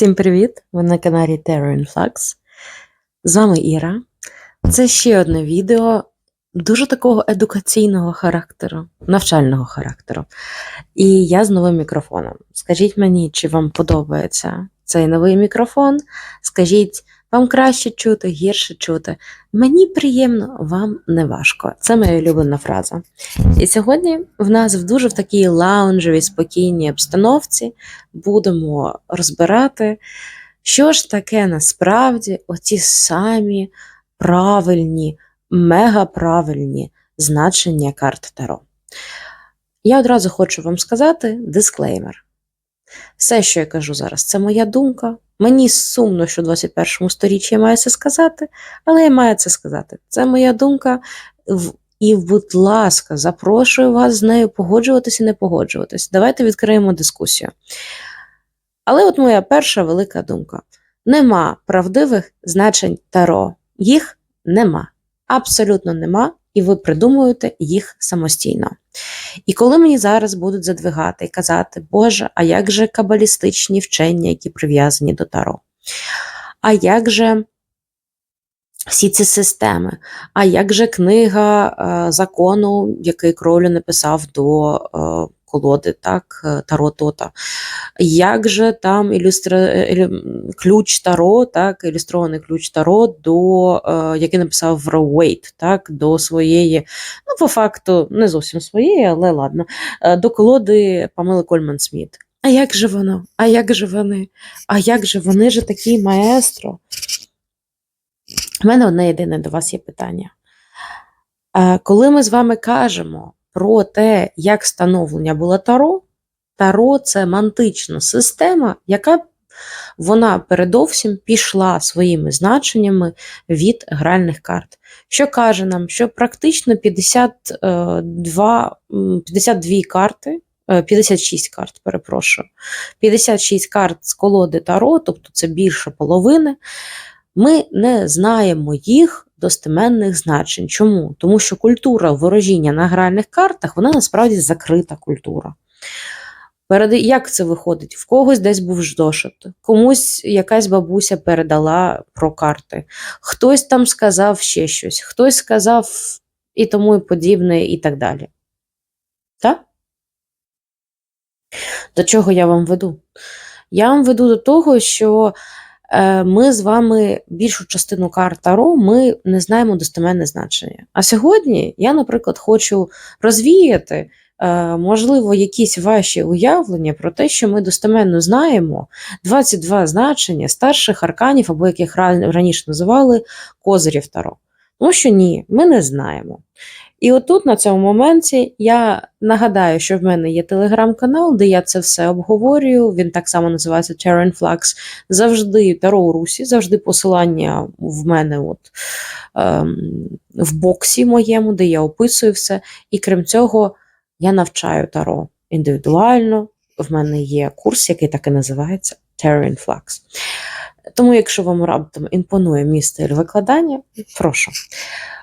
Всім привіт! Ви на каналі Terror Flux. З вами Іра. Це ще одне відео дуже такого едукаційного характеру, навчального характеру. І я з новим мікрофоном. Скажіть мені, чи вам подобається цей новий мікрофон? Скажіть, вам краще чути, гірше чути. Мені приємно, вам не важко. Це моя улюблена фраза. І сьогодні в нас в дуже в такій лаунжевій, спокійній обстановці будемо розбирати, що ж таке насправді оці самі правильні, мегаправильні значення карт Таро. Я одразу хочу вам сказати дисклеймер. Все, що я кажу зараз, це моя думка. Мені сумно, що в 21 сторіччі я маю це сказати, але я маю це сказати. Це моя думка. І, будь ласка, запрошую вас з нею погоджуватись і не погоджуватись. Давайте відкриємо дискусію. Але от моя перша велика думка: нема правдивих значень Таро. Їх нема. Абсолютно нема, і ви придумуєте їх самостійно. І коли мені зараз будуть задвигати і казати, Боже, а як же кабалістичні вчення, які прив'язані до Таро? А як же всі ці системи? А як же книга е, закону, який кролю написав до е, колоди, так, е, Таро Тота? Як же там ілюстра... е, ключ Таро, так, ілюстрований ключ Таро, до, е, який написав Роуейт, так, до своєї, ну, по факту, не зовсім своєї, але ладно, е, до колоди Памели Кольман Сміт. А як же воно? А як же вони? А як же вони ж такі маестро? У мене одне єдине до вас є питання. Е, Коли ми з вами кажемо про те, як становлення було Таро, Таро це мантична система, яка вона передовсім пішла своїми значеннями від гральних карт. Що каже нам, що практично 52, 52 карти, е, 56 карт, перепрошую, 56 карт з колоди Таро, тобто це більше половини, ми не знаємо їх достеменних значень. Чому? Тому що культура ворожіння на гральних картах, вона насправді закрита культура. Перед... Як це виходить? В когось десь був ждошит, комусь якась бабуся передала про карти, хтось там сказав ще щось, хтось сказав і тому і подібне, і так далі. Так? До чого я вам веду? Я вам веду до того, що ми з вами більшу частину карт Таро ми не знаємо достеменне значення. А сьогодні я, наприклад, хочу розвіяти, е, можливо, якісь ваші уявлення про те, що ми достеменно знаємо 22 значення старших арканів, або яких раніше називали козирів Таро. Тому що ні, ми не знаємо. І отут, на цьому моменті, я нагадаю, що в мене є телеграм-канал, де я це все обговорюю. Він так само називається Terran Flux. Завжди Таро у Русі, завжди посилання в мене от, ем, в боксі моєму, де я описую все. І крім цього, я навчаю Таро індивідуально. В мене є курс, який так і називається Terran Flux. Тому, якщо вам раптом імпонує стиль викладання, прошу.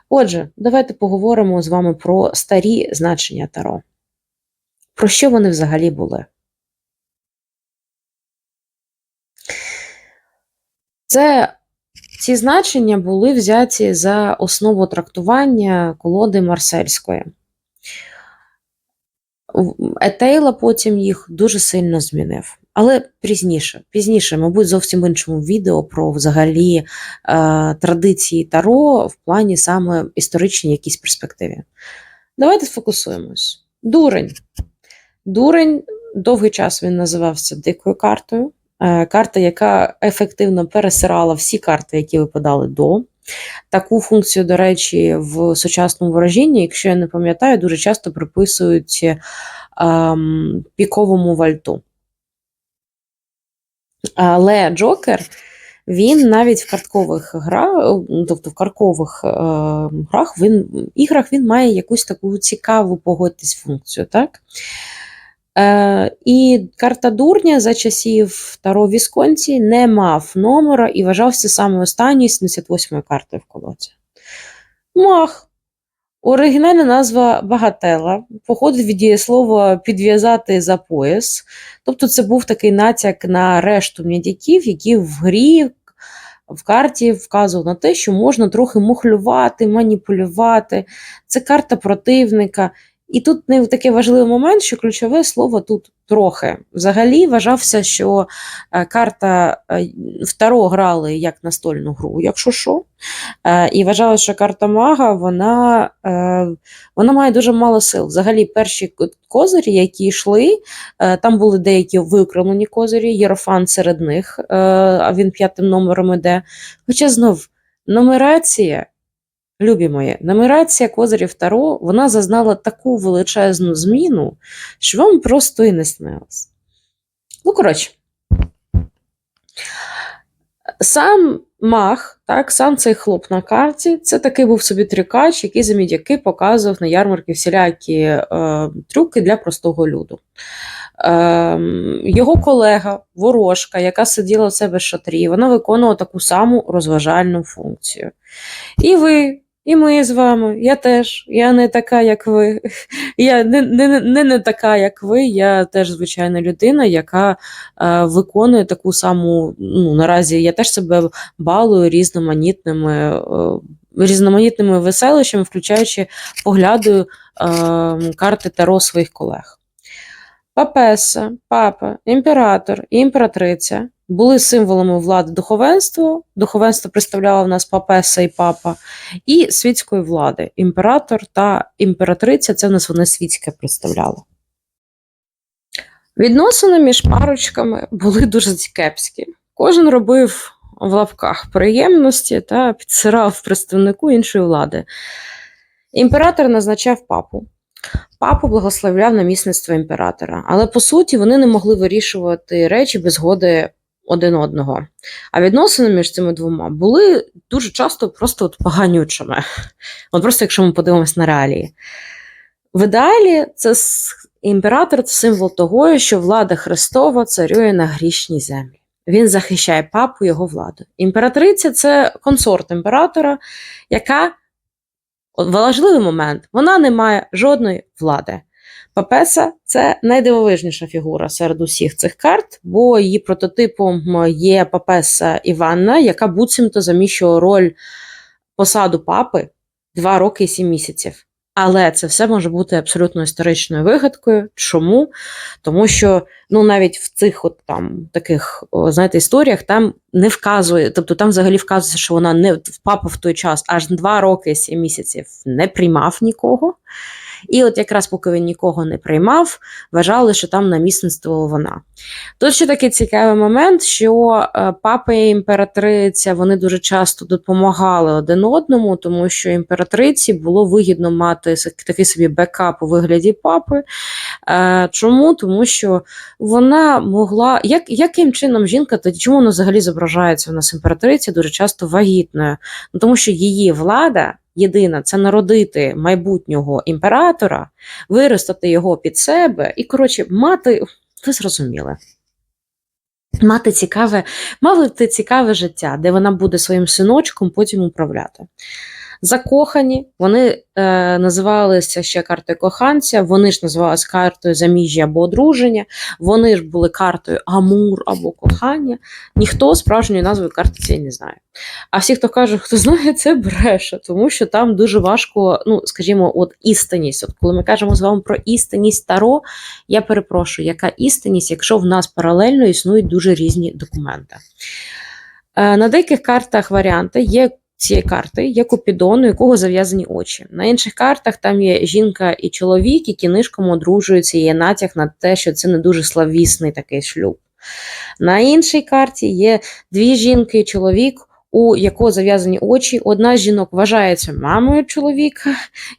Отже, давайте поговоримо з вами про старі значення Таро. Про що вони взагалі були? Це ці значення були взяті за основу трактування колоди Марсельської. Етейла потім їх дуже сильно змінив. Але пізніше, пізніше, мабуть, зовсім іншому відео про взагалі е, традиції Таро в плані саме історичній якійсь перспективі. Давайте сфокусуємось. Дурень. Дурень довгий час він називався дикою картою. Е, карта, яка ефективно пересирала всі карти, які випадали до. Таку функцію, до речі, в сучасному ворожінні, якщо я не пам'ятаю, дуже часто приписують ем, піковому вальту. Але Джокер, він навіть в карткових грах, тобто в каркових е, грах, він, іграх він має якусь таку цікаву погодьтесь функцію, так? Е, і карта дурня за часів Таро Вісконці не мав номера і вважався саме останньою 78-ю картою в колоді. Мах. Оригінальна назва багатела походить від дієслова підв'язати за пояс. Тобто це був такий натяк на решту м'ядяків, які в грі в карті вказував на те, що можна трохи мухлювати, маніпулювати. Це карта противника. І тут не такий важливий момент, що ключове слово тут трохи. Взагалі вважався, що е, карта е, Таро грали як настольну гру, якщо що. Е, І вважали, що карта мага вона, вона має дуже мало сил. Взагалі, перші козирі, які йшли, там були деякі виокремлені козирі, Єрофан серед них, а він п'ятим номером іде. Хоча знов нумерація. Любі мої, нумерація козирів Таро, вона зазнала таку величезну зміну, що вам просто і не снилось. Ну, коротше, сам маг, так, сам цей хлоп на карті, це такий був собі трюкач, який за мідяки показував на ярмарки всілякі е, трюки для простого люду. Е, його колега, ворожка, яка сиділа в себе в шатрі, вона виконувала таку саму розважальну функцію. І ви, і ми з вами, я теж, я не така, як ви. Я не, не, не, не така, як ви, я теж звичайна людина, яка е, виконує таку саму, ну, наразі я теж себе балую різноманітними, е, різноманітними веселищами, включаючи поглядаю е, карти Таро своїх колег. Папеса, папа, імператор імператриця були символами влади духовенства. Духовенство представляло в нас папеса і папа, і світської влади. Імператор та імператриця це в нас вони світське представляло. Відносини між парочками були дуже кепські. Кожен робив в лапках приємності та підсирав представнику іншої влади. Імператор назначав папу. Папу благословляв намісництво імператора, але по суті вони не могли вирішувати речі без згоди один одного. А відносини між цими двома були дуже часто просто от поганючими. От просто якщо ми подивимось на реалії. В ідеалі це імператор це символ того, що влада Христова царює на грішній землі. Він захищає папу його владу. Імператриця це консорт імператора, яка важливий момент, вона не має жодної влади. Папеса це найдивовижніша фігура серед усіх цих карт, бо її прототипом є Папеса Іванна, яка буцімто заміщувала роль посаду папи 2 роки і 7 місяців. Але це все може бути абсолютно історичною вигадкою. Чому? Тому що ну навіть в цих от там таких знаєте історіях там не вказує, тобто там взагалі вказується, що вона не в папу в той час аж два роки і сім місяців не приймав нікого. І от якраз поки він нікого не приймав, вважали, що там намісництво вона. Тут ще такий цікавий момент, що е, папа і імператриця вони дуже часто допомагали один одному, тому що імператриці було вигідно мати такий собі бекап у вигляді папи. Е, Чому? Тому що вона могла. Як, яким чином жінка тоді чому вона взагалі зображається в нас імператриця дуже часто вагітною? Ну, тому що її влада. Єдина це народити майбутнього імператора, виростати його під себе і, коротше, мати, ви зрозуміли, мати цікаве, мати цікаве життя, де вона буде своїм синочком потім управляти. Закохані, вони е, називалися ще картою коханця, вони ж називалися картою заміжжя або одруження, вони ж були картою Амур або кохання. Ніхто справжньої назви карти цієї не знає. А всі, хто каже, хто знає, це бреше, тому що там дуже важко, ну скажімо, от істинність. От коли ми кажемо з вами про істинність Таро, я перепрошую, яка істинність, якщо в нас паралельно існують дуже різні документи. Е, На деяких картах варіанти є. Цієї карти є Купідон, у якого зав'язані очі. На інших картах там є жінка і чоловік, які нишком одружуються, і є натяг на те, що це не дуже славісний такий шлюб. На іншій карті є дві жінки і чоловік, у якого зав'язані очі. Одна з жінок вважається мамою чоловіка,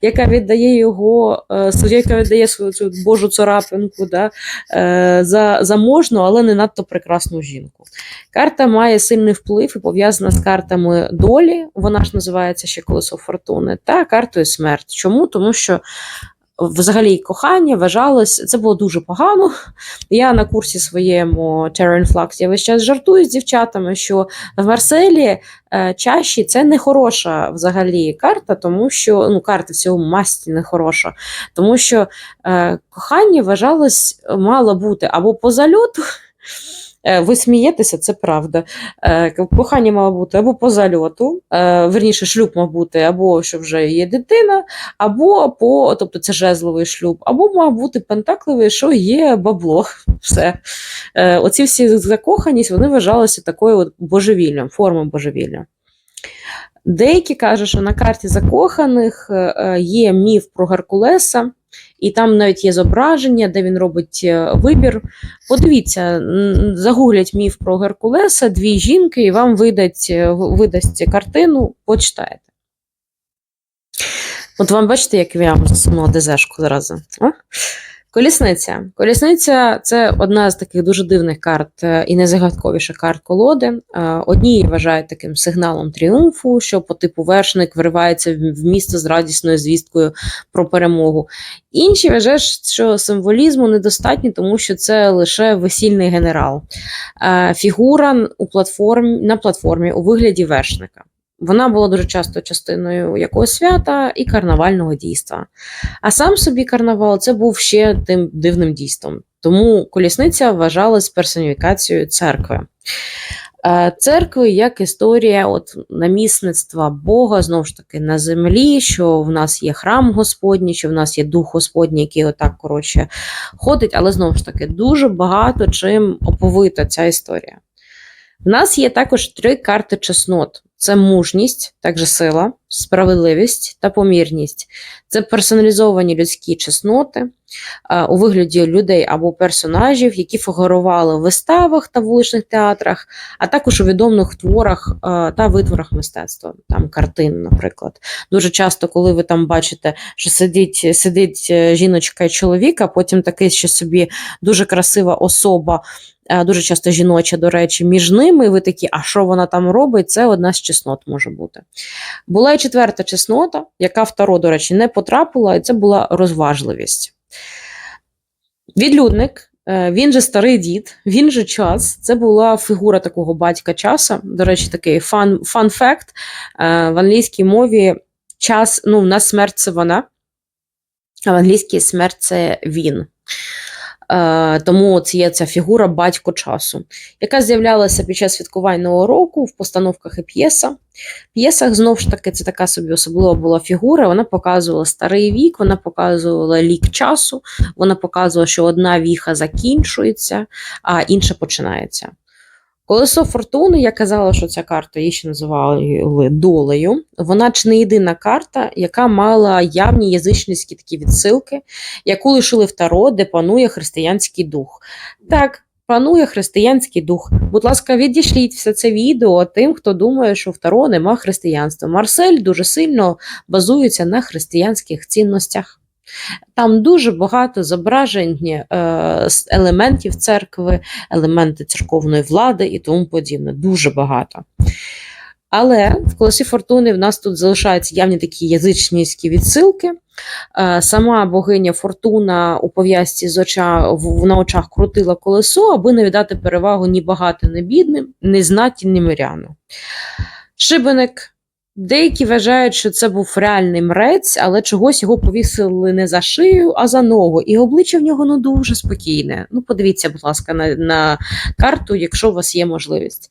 яка віддає його, е, яка віддає свою цю божу царапинку да, е, за заможну, але не надто прекрасну жінку. Карта має сильний вплив і пов'язана з картами долі, вона ж називається ще колесо фортуни, та картою смерть. Чому? Тому що взагалі кохання вважалось, це було дуже погано. Я на курсі своєму Terra Influx, я весь час жартую з дівчатами, що в Марселі е, чаші це не хороша взагалі карта, тому що ну, карта в цьому масті не хороша, тому що е, кохання вважалось мало бути або по зальоту. Е, Ви смієтеся, це правда. Е, Кохання мало бути або по зальоту, е, верніше, шлюб мав бути, або що вже є дитина, або по, тобто це жезловий шлюб, або мав бути пентакливий, що є бабло. Все. Оці всі закоханість вони вважалися такою от божевільною, формою божевілля. Деякі кажуть, що на карті закоханих є міф про Геркулеса, і там навіть є зображення, де він робить е, вибір. Подивіться, загуглять міф про Геркулеса, дві жінки, і вам видать, е, видасть картину, почитаєте. От вам бачите, як я вам засунула дезешку зразу. О? Колісниця. Колісниця це одна з таких дуже дивних карт е, і найзагадковіших карт колоди. Е, Одні вважають таким сигналом тріумфу, що по типу вершник виривається в в місто з радісною звісткою про перемогу. Інші вважають, що символізму недостатньо, тому що це лише весільний генерал. Е, Фігура у платформі, на платформі у вигляді вершника. Вона була дуже часто частиною якогось свята і карнавального дійства. А сам собі карнавал це був ще тим дивним дійством. Тому колісниця вважалась персоніфікацією церкви. Церкви як історія от, намісництва Бога знову ж таки на землі, що в нас є храм Господній, що в нас є дух Господній, який отак коротше ходить, але знову ж таки дуже багато чим оповита ця історія. В нас є також три карти чеснот: це мужність, також сила, справедливість та помірність. Це персоналізовані людські чесноти у вигляді людей або персонажів, які фігурували в виставах та вуличних театрах, а також у відомих творах та витворах мистецтва, там картин, наприклад. Дуже часто, коли ви там бачите, що сидить, сидить е, жіночка і чоловік, а потім такий ще собі дуже красива особа. Е, Дуже часто жіноча, до речі, між ними, ви такі, а що вона там робить? Це одна з чеснот може бути. Була і четверта чеснота, яка в Таро, до речі, не потрапила, і це була розважливість. Відлюдник, е, він же старий дід, він же час. Це була фігура такого батька часа. До речі, такий фан, фан факт е, в англійській мові час, ну, в нас смерть це вона, а в англійській смерть це він. Е, Тому це є ця фігура батько часу, яка з'являлася під час святкувань Нового року в постановках і п'єса. П'єсах знову ж таки це така собі особлива була фігура. Вона показувала старий вік, вона показувала лік часу, вона показувала, що одна віха закінчується, а інша починається. Колесо фортуни, я казала, що ця карта її ще називали долею. Вона чи не єдина карта, яка мала явні язичницькі такі відсилки, яку лишили в Таро, де панує християнський дух. Так, панує християнський дух. Будь ласка, відійшліть все це відео тим, хто думає, що в Таро нема християнства. Марсель дуже сильно базується на християнських цінностях. Там дуже багато зображень е, елементів церкви, елементи церковної влади і тому подібне. Дуже багато. Але в колесі фортуни в нас тут залишаються явні такі язичницькі відсилки. Е, Сама богиня Фортуна у пов'язці з оча, на очах крутила колесо, аби не віддати перевагу ні багатим, ні бідним, ні знаті, ні. Шибеник. Деякі вважають, що це був реальний мрець, але чогось його повісили не за шию, а за ногу. І обличчя в нього ну дуже спокійне. Ну, подивіться, будь ласка, на, на карту, якщо у вас є можливість.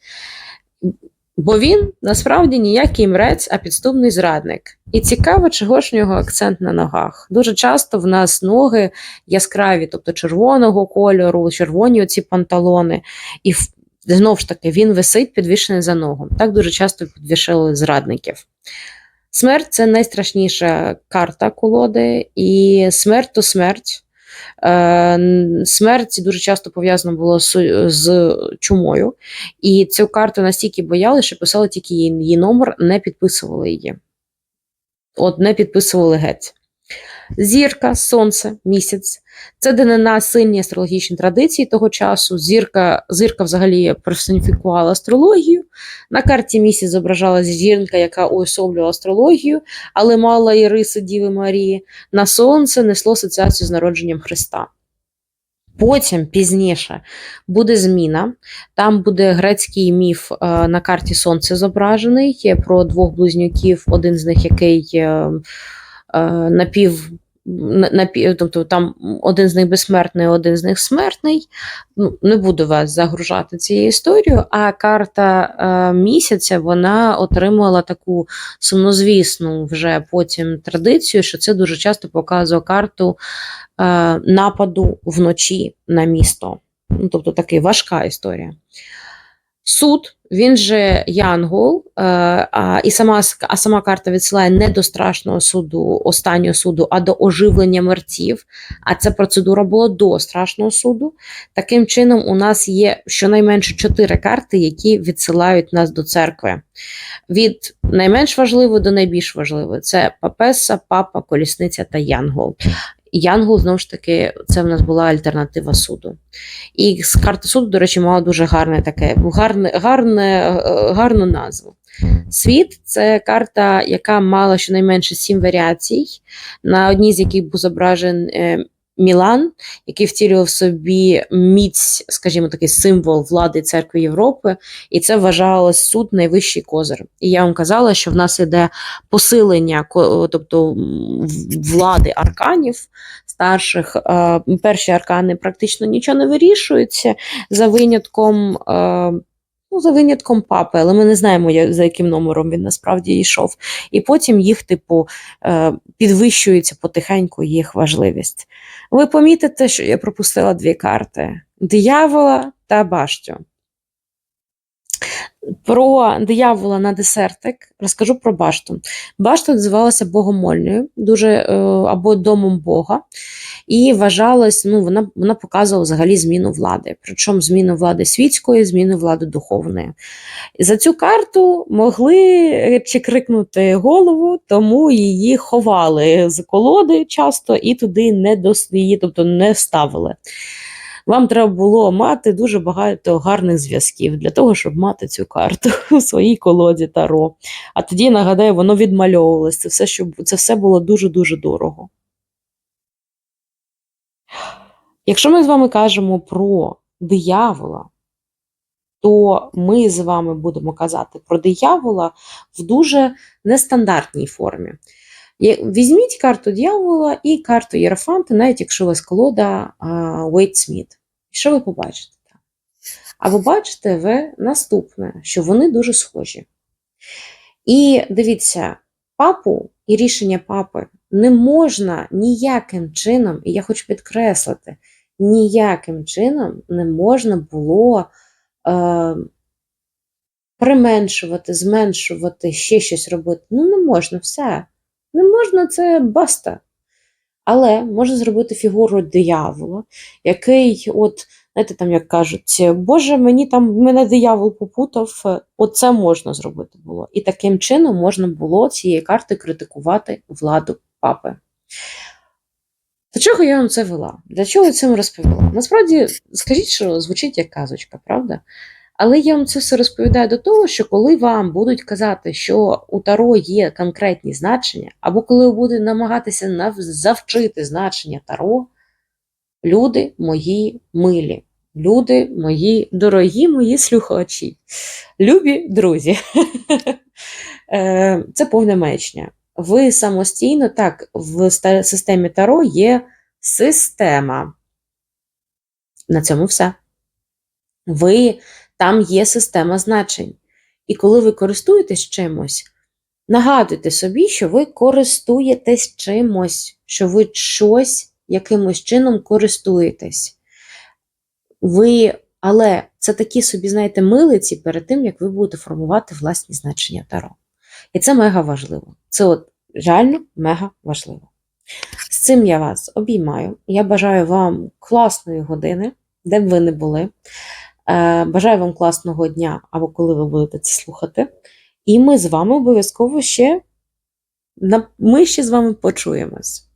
Бо він насправді ніякий мрець, а підступний зрадник. І цікаво, чого ж в нього акцент на ногах. Дуже часто в нас ноги яскраві, тобто червоного кольору, червоні оці панталони. І в- знову ж таки він висить підвішений за ногу. Так дуже часто підвішали зрадників. Смерть це найстрашніша карта колоди, і смерть то смерть. Е, Смерть дуже часто пов'язана була з, чумою, і цю карту настільки бояли, що писали тільки її номер, не підписували її. От не підписували геть. Зірка, сонце, місяць. Це данина сильні астрологічні традиції того часу. Зірка, зірка взагалі персоніфікувала астрологію. На карті місяць зображалася жінка, яка уособлювала астрологію, але мала і риси Діви Марії. На сонце несло асоціацію з народженням Христа. Потім пізніше буде зміна. Там буде грецький міф е, на карті Сонце зображений є про двох близнюків, один з них який е, напів. Напів, тобто там один з них безсмертний, один з них смертний. Ну, не буду вас загружати цією історією. А карта е, місяця вона отримала таку сумнозвісну вже потім традицію, що це дуже часто показує карту е, нападу вночі на місто. Ну, тобто така важка історія. Суд, він же Янгол, е, а, і сама, а сама карта відсилає не до страшного суду, останнього суду, а до оживлення мерців. А ця процедура була до страшного суду. Таким чином, у нас є щонайменше чотири карти, які відсилають нас до церкви. Від найменш важливої до найбільш важливої це Папеса, Папа, Колісниця та Янгол. Янгол, знову ж таки, це в нас була альтернатива суду. І з карти суду, до речі, мала дуже гарне таке, гарне, гарне, е, гарну назву. Світ це карта, яка мала щонайменше сім варіацій, на одній з яких був зображен е, Мілан, який втілював собі міць, скажімо, такий символ влади церкви Європи, і це вважалось суд найвищий козир. І я вам казала, що в нас іде посилення, тобто влади арканів старших. Е, Перші аркани практично нічого не вирішуються за винятком. Ну, за винятком папи, але ми не знаємо, я- за яким номером він насправді йшов. І потім їх, типу, е, підвищується потихеньку їх важливість. Ви помітите, що я пропустила дві карти: диявола та баштю. Про диявола на десертик розкажу про башту. Башта називалася богомольною, дуже е, або домом Бога, і вважалась, ну, вона, вона показувала взагалі зміну влади. Причому зміну влади світської, зміну влади духовної. За цю карту могли чекрикнути голову, тому її ховали з колоди часто і туди не дос... її, тобто не ставили. Вам треба було мати дуже багато гарних зв'язків для того, щоб мати цю карту у своїй колоді Таро. А тоді, нагадаю, воно відмальовувалось. Це все, що, це все було дуже-дуже дорого. Якщо ми з вами кажемо про диявола, то ми з вами будемо казати про диявола в дуже нестандартній формі. Візьміть карту дьявола і карту Єрофанта, навіть якщо у вас колода Уейт Сміт. Що ви побачите? А ви бачите ви наступне, що вони дуже схожі. І дивіться, папу і рішення папи не можна ніяким чином, і я хочу підкреслити, ніяким чином не можна було е, применшувати, зменшувати, ще щось робити. Ну, не можна все. Не можна це баста. Але можна зробити фігуру диявола, який, от, знаєте, там, як кажуть, Боже, мені там мене диявол попутав, оце можна зробити було. І таким чином можна було цієї карти критикувати владу папи. До чого я вам це вела? Для чого я цим розповіла? Насправді, скажіть, що звучить як казочка, правда? Але я вам це все розповідаю до того, що коли вам будуть казати, що у Таро є конкретні значення, або коли ви будете намагатися завчити значення Таро, люди мої милі, люди мої дорогі мої слухачі, любі друзі, Е, це повна маячня. Ви самостійно, так, в системі Таро є система. На цьому все. Ви там є система значень. І коли ви користуєтесь чимось, нагадуйте собі, що ви користуєтесь чимось, що ви щось якимось чином користуєтесь. Ви, але це такі собі, знаєте, милиці перед тим, як ви будете формувати власні значення Таро. І це мега важливо. Це от реально мега важливо. З цим я вас обіймаю. Я бажаю вам класної години, де б ви не були. Е, Бажаю вам класного дня або коли ви будете це слухати. І ми з вами обов'язково ще ми ще з вами почуємось.